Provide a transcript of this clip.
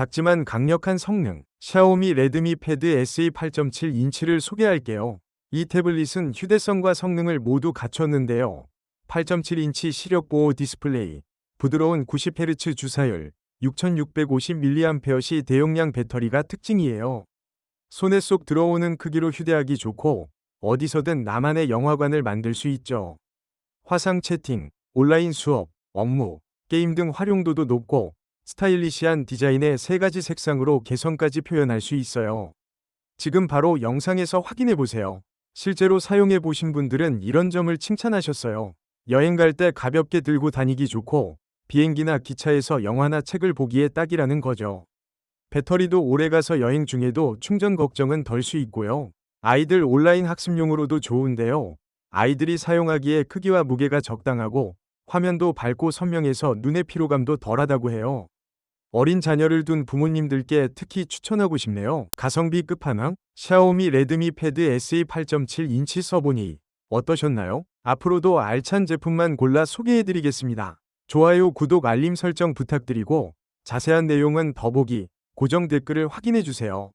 작지만 강력한 성능, 샤오미 레드미 패드 SE 8.7 인치를 소개할게요. 이 태블릿은 휴대성과 성능을 모두 갖췄는데요. 8.7인치 시력 보호 디스플레이, 부드러운 90Hz 주사율, 6650mAh 대용량 배터리가 특징이에요. 손에 쏙 들어오는 크기로 휴대하기 좋고 어디서든 나만의 영화관을 만들 수 있죠. 화상 채팅, 온라인 수업, 업무, 게임 등 활용도도 높고 스타일리시한 디자인의 세 가지 색상으로 개성까지 표현할 수 있어요. 지금 바로 영상에서 확인해 보세요. 실제로 사용해 보신 분들은 이런 점을 칭찬하셨어요. 여행 갈 때 가볍게 들고 다니기 좋고 비행기나 기차에서 영화나 책을 보기에 딱이라는 거죠. 배터리도 오래 가서 여행 중에도 충전 걱정은 덜 수 있고요. 아이들 온라인 학습용으로도 좋은데요. 아이들이 사용하기에 크기와 무게가 적당하고 화면도 밝고 선명해서 눈의 피로감도 덜하다고 해요. 어린 자녀를 둔 부모님들께 특히 추천하고 싶네요. 가성비 끝판왕 샤오미 레드미 패드 SE 8.7인치 써보니 어떠셨나요? 앞으로도 알찬 제품만 골라 소개해드리겠습니다. 좋아요, 구독, 알림 설정 부탁드리고 자세한 내용은 더보기, 고정 댓글을 확인해주세요.